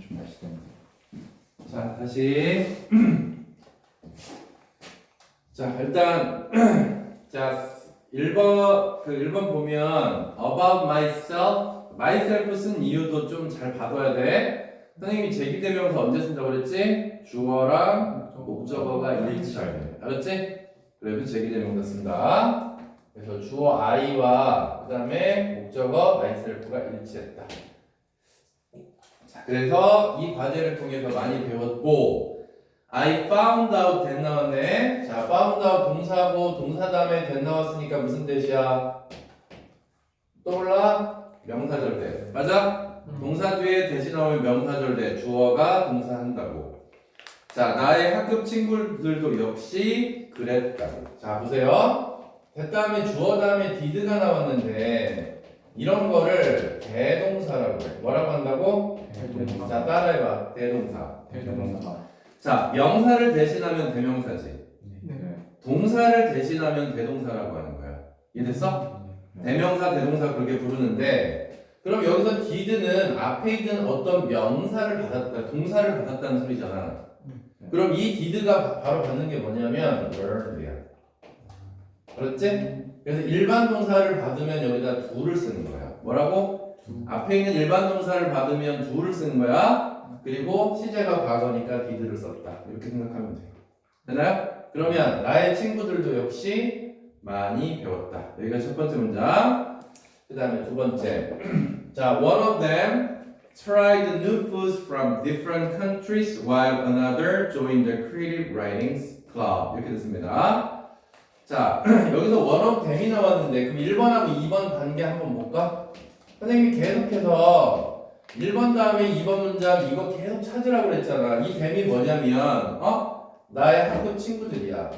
좀 맛있겠네. 자, 다시. 자, 일단 자, 1번 그 1번 보면 about myself, myself 쓴 이유도 좀 잘 봐둬야 돼. 선생님이 제기대명사 언제 쓴다고 그랬지? 주어랑 목적어가 일치할 때. 알았지? 그래서 제기대명사 쓴다. 그래서 주어 I와 그 다음에 목적어 myself가 일치했다. 자, 그래서 이 과제를 통해서 많이 배웠고 I found out 된 나왔네. 자, found out 동사고 동사 다음에 된 나왔으니까 무슨 뜻이야? 떠올라? 명사절대. 맞아? 동사 뒤에 대신 나오면 명사절대. 주어가 동사한다고. 자, 나의 학급 친구들도 역시 그랬다고. 자, 보세요. 대 다음에 주어 다음에 did가 나왔는데 이런 거를 대동사라고 해. 뭐라고 한다고? 자, 따라해봐. 대동사. 대동사. 자, 명사를 대신하면 대명사지. 네. 동사를 대신하면 대동사라고 하는 거야. 이해됐어? 대명사, 대동사 그렇게 부르는데 그럼 여기서 did는 앞에 있는 어떤 명사를 받았다, 동사를 받았다는 소리잖아. 그럼 이 did가 바- 바로 받는 게 뭐냐면 learned야. 그렇지? 그래서 일반 동사를 받으면 여기다 do를 쓰는 거야. 뭐라고? 앞에 있는 일반 동사를 받으면 do를 쓰는 거야. 그리고 시제가 과거니까 did를 썼다. 이렇게 생각하면 돼. 되나요? 그러면 나의 친구들도 역시 많이 배웠다. 여기가 첫 번째 문장. 그 다음에 두 번째. 자, one of them tried new foods from different countries while another joined the creative writings club. 이렇게 됐습니다. 자, 여기서 one of them이 나왔는데 그럼 1번하고 2번 관계 한번 볼까? 선생님이 계속해서 1번 다음에 2번 문장 이거 계속 찾으라고 그랬잖아. 이 them이 뭐냐면 어? 나의 학급 친구들이야.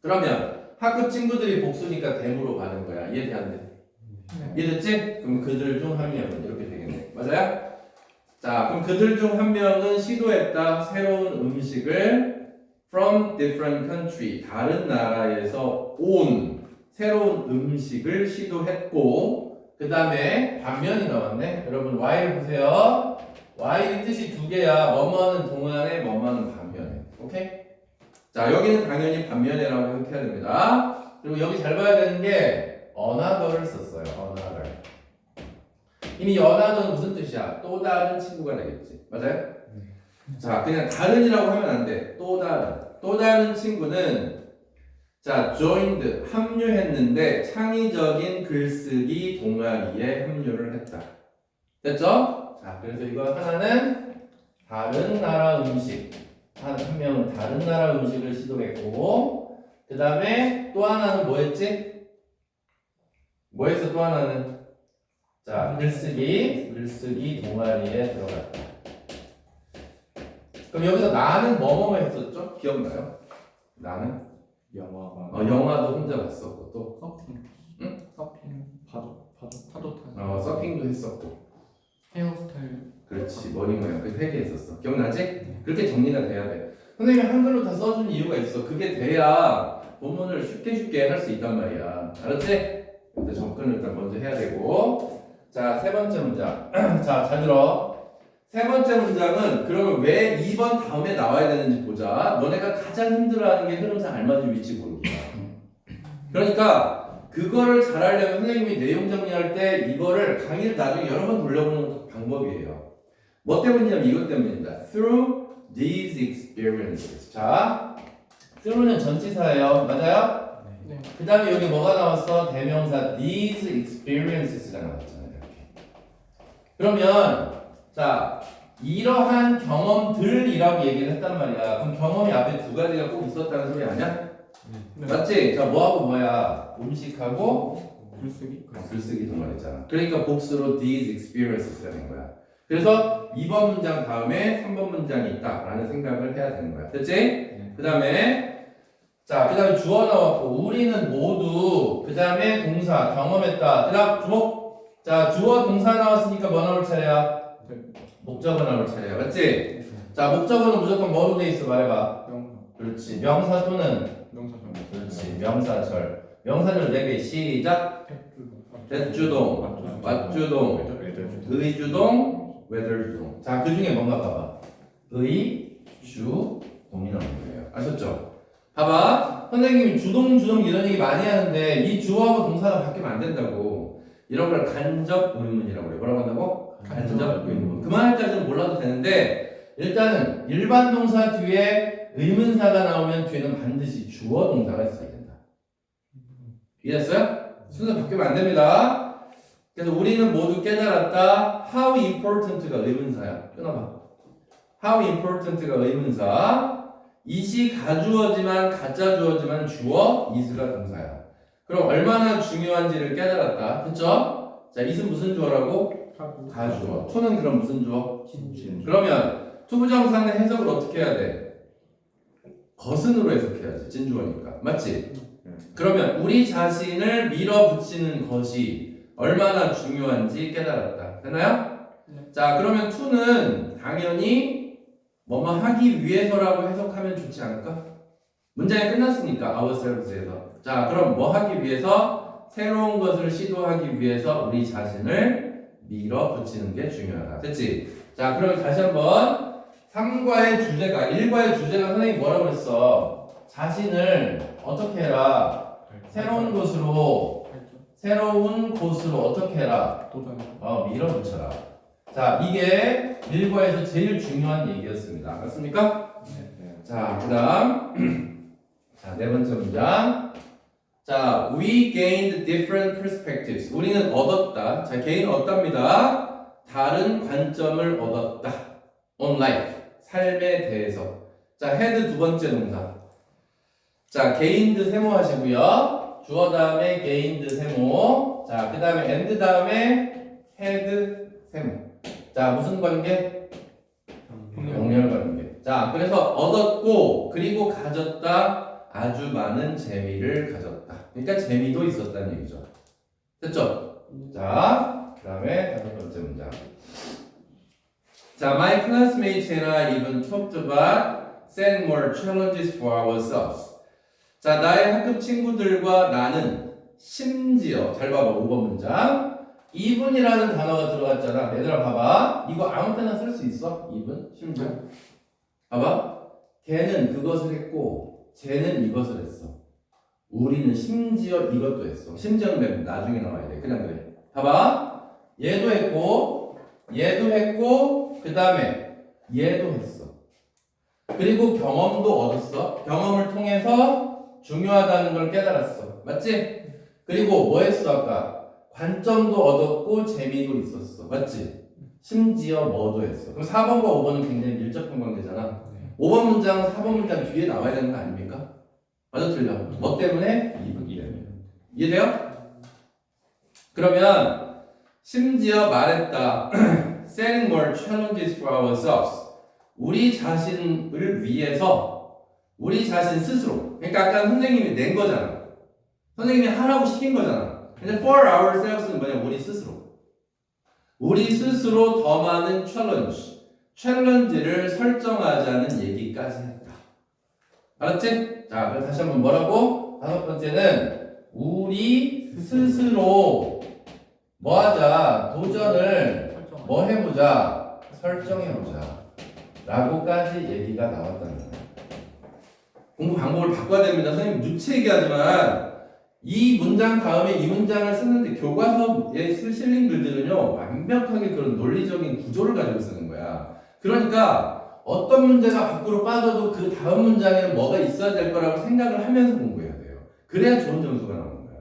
그러면 학급 친구들이 복수니까 them으로 가는 거야. 이해 돼 안 돼? 이해됐지? 그럼 그들 중 한 명은 이렇게 되겠네. 맞아요? 자, 그럼 그들 중 한 명은 시도했다. 새로운 음식을 from different country 다른 나라에서 온 새로운 음식을 시도했고 그 다음에 반면이 나왔네. 여러분 while 보세요. while이 뜻이 두 개야. 뭐뭐는 동안에 뭐뭐는 반면에. 오케이? 자 여기는 당연히 반면에라고 생각해야 됩니다. 그리고 여기 잘 봐야 되는 게 another를 썼어요. another. 이미 another는 무슨 뜻이야? 또 다른 친구가 되겠지. 맞아요? 자, 그냥 다른이라고 하면 안 돼. 또 다른. 또 다른 친구는 자, joined 합류했는데 창의적인 글쓰기 동아리에 합류를 했다. 됐죠? 자, 그래서 이거 하나는 다른 나라 음식. 한, 한 명은 다른 나라 음식을 시도했고, 그 다음에 또 하나는 뭐 했지? 뭐 했어, 또 하나는? 자, 글쓰기, 글쓰기 동아리에 들어갔다. 그럼 여기서 나는 뭐뭐 했었죠? 기억나요? 나는? 영화가. 어, 영화도 혼자 봤었고, 또, 서핑. 응? 서핑. 파도. 파도. 파도 타기 어, 서핑도 했었고. 헤어스타일 그렇지, 머리 모양. 그세 개 했었어. 기억나지? 그렇게 정리가 돼야 돼. 선생님이 한글로 다 써준 이유가 있어. 그게 돼야 본문을 쉽게 쉽게 할 수 있단 말이야. 알았지? 근데 접근을 일단 먼저 해야 되고. 자, 세 번째 문장. 자, 잘 들어. 세 번째 문장은 그러면 왜 2번 다음에 나와야 되는지 보자. 너네가 가장 힘들어하는 게 흐름상 알맞은 위치 고르기야. 그러니까 그거를 잘하려면 선생님이 내용 정리할 때 이거를 강의를 나중에 여러 번 돌려보는 방법이에요. 뭐 때문이냐면 이것 때문입니다. Through these experiences. 자, through는 전치사예요. 맞아요? 네 그 다음에 여기 뭐가 나왔어? 대명사 these experiences가 나왔잖아요. 이렇게. 그러면 자 이러한 경험들이라고 얘기를 했단 말이야. 그럼 경험이 앞에 두 가지가 꼭 있었다는 소리 아니야? 네. 맞지? 자 뭐하고 뭐야? 음식하고 글쓰기. 글쓰기 동안했잖아. 그러니까 복수로 these experiences가 된 거야. 그래서 2번 문장 다음에 3번 문장이 있다라는 생각을 해야 되는 거야. 됐지? 네. 그 다음에 자, 그 다음에 주어 나왔고 우리는 모두 그 다음에 동사 경험했다. 그 다음 주목. 자, 주어 동사 나왔으니까 뭐 나올 차례야? 목적어 나올 차례야. 맞지? 자, 목적어는 무조건 뭐로 돼 있어? 말해봐. 영화. 그렇지. 명사 또는 명사점. 그렇지. 명사절. 명사절 4개 시작. 대주동, 맞주동, 의주동, whether 주동. 자, 그 중에 뭔가 봐봐. 의, 주, 동이라는 거예요. 아셨죠? 봐봐. 선생님이 주동, 주동 이런 얘기 많이 하는데 이 주어하고 동사가 바뀌면 안 된다고. 이런 걸 간접 의문이라고 그래요. 뭐라고 한다고? 간접 의문. 그만할 때까지는 몰라도 되는데 일단은 일반 동사 뒤에 의문사가 나오면 뒤에는 반드시 주어 동사가 있어야 된다. 이해됐어요? 순서 바뀌면 안 됩니다. 그래서 우리는 모두 깨달았다. How important가 의문사야. 끊어봐. How important가 의문사. 이시 가주어지만 가짜 주어지만 주어 is가 동사야. 그럼 얼마나 중요한지를 깨달았다. 됐죠? 자, is은 무슨 주어라고? 가주어. to는 그럼 무슨 주어? 진 그러면 투부정사는 해석을 어떻게 해야 돼? 거순으로 해석해야지. 진주어니까. 맞지? 네. 그러면 우리 자신을 밀어붙이는 것이 얼마나 중요한지 깨달았다. 됐나요? 네. 자, 그러면 to는 당연히 뭐뭐 하기 위해서라고 해석하면 좋지 않을까? 문장이 끝났으니까 ourselves에서. 자, 그럼 뭐 하기 위해서? 새로운 것을 시도하기 위해서 우리 자신을 밀어붙이는 게 중요하다. 됐지? 자, 그럼 다시 한번 3과의 주제가 1과의 주제가 선생님이 뭐라고 했어? 자신을 어떻게 해라? 새로운 곳으로 새로운 곳으로 어떻게 해라? 어, 밀어붙여라. 자, 이게 1과에서 제일 중요한 얘기였습니다. 맞습니까? 네. 자, 그 다음. 자, 네 번째 문장. 자, we gained different perspectives. 우리는 얻었다. 자, gain 얻답니다. 다른 관점을 얻었다. on life. 삶에 대해서. 자, had 두 번째 동사. 자, gained 세모 하시고요. 주어 다음에 gained 세모. 자, 그 다음에 and 다음에 had 세모. 자, 무슨 관계? 병렬 관계. 자, 그래서 얻었고 그리고 가졌다 아주 많은 재미를 가졌다. 그러니까 재미도 있었다는 얘기죠. 됐죠? 자, 그 다음에 다섯 번째 문장. 자, my classmates and I even talked about setting more challenges for ourselves. 자, 나의 학급 친구들과 나는 심지어 잘 봐봐 5번 문장. 이분이라는 단어가 들어갔잖아. 얘들아 봐봐. 이거 아무 때나 쓸 수 있어? 이분? 심지어. 봐봐. 걔는 그것을 했고 쟤는 이것을 했어. 우리는 심지어 이것도 했어. 심지어는 맨 나중에 나와야 돼. 그냥 그래. 봐봐. 얘도 했고 얘도 했고 그 다음에 얘도 했어. 그리고 경험도 얻었어. 경험을 통해서 중요하다는 걸 깨달았어. 맞지? 그리고 뭐 했어 아까? 관점도 얻었고 재미도 있었어. 맞지? 심지어 뭐도 했어. 그럼 4번과 5번은 굉장히 밀접한 관계잖아. 5번 문장, 4번 문장 뒤에 나와야 되는 거 아닙니까? 맞아 틀려. 뭐 때문에? 이해돼요? 그러면 심지어 말했다. setting more challenges for ourselves. 우리 자신을 위해서 우리 자신 스스로. 그러니까 아까 선생님이 낸 거잖아. 선생님이 하라고 시킨 거잖아. 근데 for ourselves는 뭐냐? 우리 스스로. 우리 스스로 더 많은 챌린지, 챌린지를 설정하자는 얘기까지 했다. 알았지? 자, 그럼 다시 한번 뭐라고? 다섯 번째는 우리 스스로 뭐 하자? 도전을. 뭐 해보자? 설정해보자. 라고까지 얘기가 나왔다는 거예요. 공부 방법을 바꿔야 됩니다. 선생님 누차 얘기하지만 이 문장 다음에 이 문장을 쓰는데 교과서에 쓸 실린 글들은요 완벽하게 그런 논리적인 구조를 가지고 쓰는 거야. 그러니까 어떤 문제가 밖으로 빠져도 그 다음 문장에는 뭐가 있어야 될 거라고 생각을 하면서 공부해야 돼요. 그래야 좋은 점수가 나오는 거야.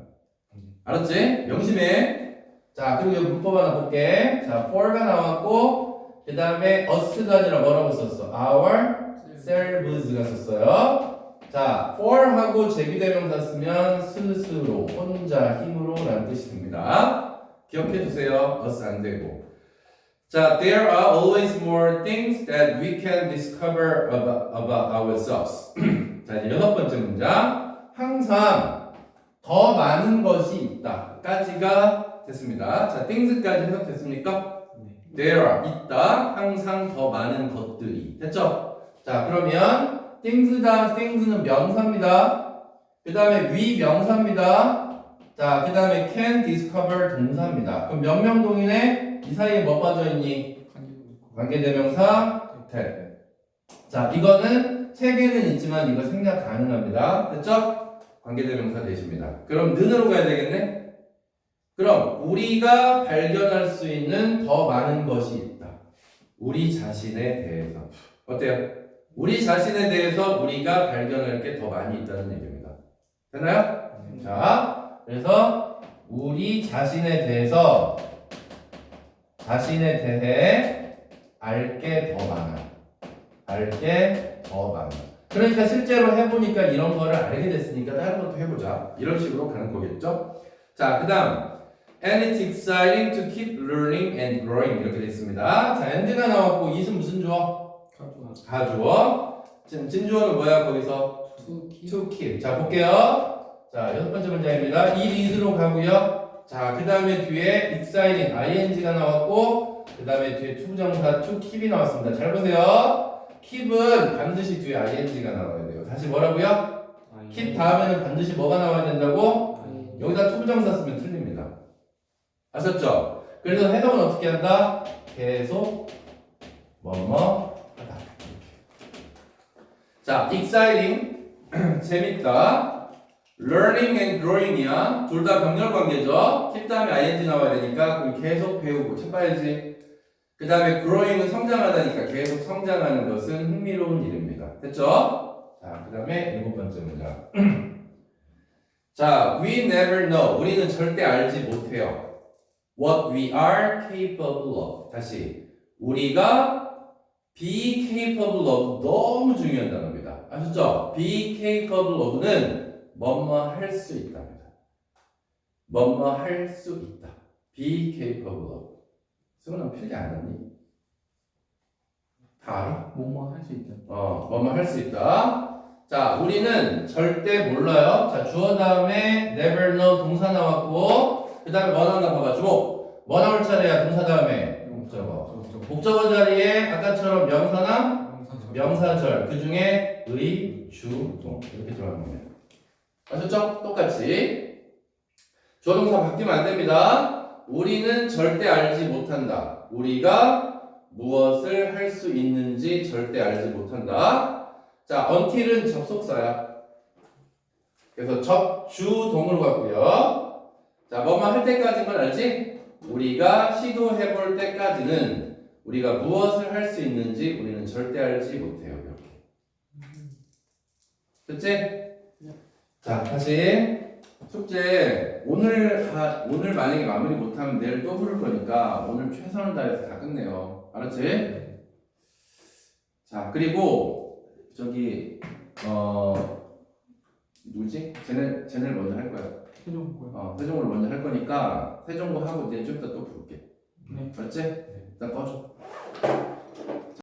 알았지? 명심해. 자, 그리고 여기 문법 하나 볼게. 자, for가 나왔고, 그 다음에 us가 아니라 뭐라고 썼어? our selves가 썼어요. 자, for하고 제비대명사 쓰면 스스로, 혼자, 힘으로 라는 뜻이 됩니다. 기억해 두세요. us 안 되고. 자, there are always more things that we can discover about, about ourselves. 자, 이제 여섯 번째 문장. 항상 더 많은 것이 있다. 까지가 됐습니다. 자, things까지 해석됐습니까? There are 있다. 항상 더 많은 것들이. 됐죠? 자, 그러면 things 다음 things는 명사입니다. 그 다음에 we 명사입니다. 자, 그 다음에 can discover 동사입니다. 그럼 명명동인에 이 사이에 뭐 빠져있니? 관계대명사 될. 자, 이거는 세 개는 있지만 이거 생략 가능합니다. 됐죠? 관계대명사 되십니다. 그럼 는으로 가야 되겠네? 그럼 우리가 발견할 수 있는 더 많은 것이 있다. 우리 자신에 대해서. 어때요? 우리 자신에 대해서 우리가 발견할 게 더 많이 있다는 얘기입니다. 됐나요? 자, 그래서 우리 자신에 대해서 자신에 대해 알게 더 많아. 알게 더 많아. 그러니까 실제로 해보니까 이런 거를 알게 됐으니까 다른 것도 해보자. 이런 식으로 가는 거겠죠? 자, 그 다음. And it's exciting to keep learning and growing. 이렇게 돼 있습니다. 자, and가 나왔고, it은 무슨 주어? 가주어. 지금 진주어는 뭐야, 거기서? to keep. 자, 볼게요. 자, 여섯 번째 문장입니다. it is로 가고요. 자, 그 다음에 뒤에 exciting, ing가 나왔고, 그 다음에 뒤에 투부정사 to keep이 나왔습니다. 잘 보세요. keep은 반드시 뒤에 ing가 나와야 돼요. 다시 뭐라고요? keep 다음에는 반드시 뭐가 나와야 된다고? 여기다 투부정사 쓰면 틀립니다. 아셨죠? 그래서 해석은 어떻게 한다? 계속 뭐뭐 하다. 자, exciting 재밌다. Learning and growing이야. 둘 다 병렬 관계죠. keep 다음에 ing 나와야 되니까 그럼 계속 배우고 책 봐야지. 그 다음에 growing은 성장하다니까 계속 성장하는 것은 흥미로운 일입니다. 됐죠? 자, 그 다음에 일곱 번째 문장. 자, we never know. 우리는 절대 알지 못해요. What we are capable of. 다시. 우리가 be capable of 너무 중요한 단어입니다. 아셨죠? be capable of는 뭐뭐 할 수 있답니다. 뭐뭐 할 수 있다. be capable of. 수능은 필기 안 하니? 다 알아? 뭐뭐 할 수 있다. 어, 뭐뭐 할 수 있다. 자, 우리는 절대 몰라요. 자, 주어 다음에 never know 동사 나왔고, 그 다음에 뭐 나왔나 봐봐. 주목. 뭐 나올 차례야, 동사 다음에? 목적어. 목적어 자리에 아까처럼 명사나 명사절, 그 중에 의, 주, 동. 이렇게 들어가는 겁니다. 아셨죠? 똑같이. 주어 동사 바뀌면 안 됩니다. 우리는 절대 알지 못한다. 우리가 무엇을 할 수 있는지 절대 알지 못한다. 자, until은 접속사야. 그래서 접, 주, 동을 갖고요. 자, 뭐만 할 때까지인 걸 알지? 우리가 시도해 볼 때까지는 우리가 무엇을 할 수 있는지 우리는 절대 알지 못해요. 이렇게. 됐지? 자, 다시 숙제 오늘 하, 오늘 만약에 마무리 못하면 내일 또 부를 거니까 오늘 최선을 다해서 다 끝내요. 알았지? 자, 그리고 저기 어 누구지? 쟤네 쟤네를 먼저 할 거야. 최종 뭐야? 어, 세종으로 먼저 할 거니까 세종고 하고 이제 좀 이따 또 부를게. 네. 알았지? 일단 꺼줘.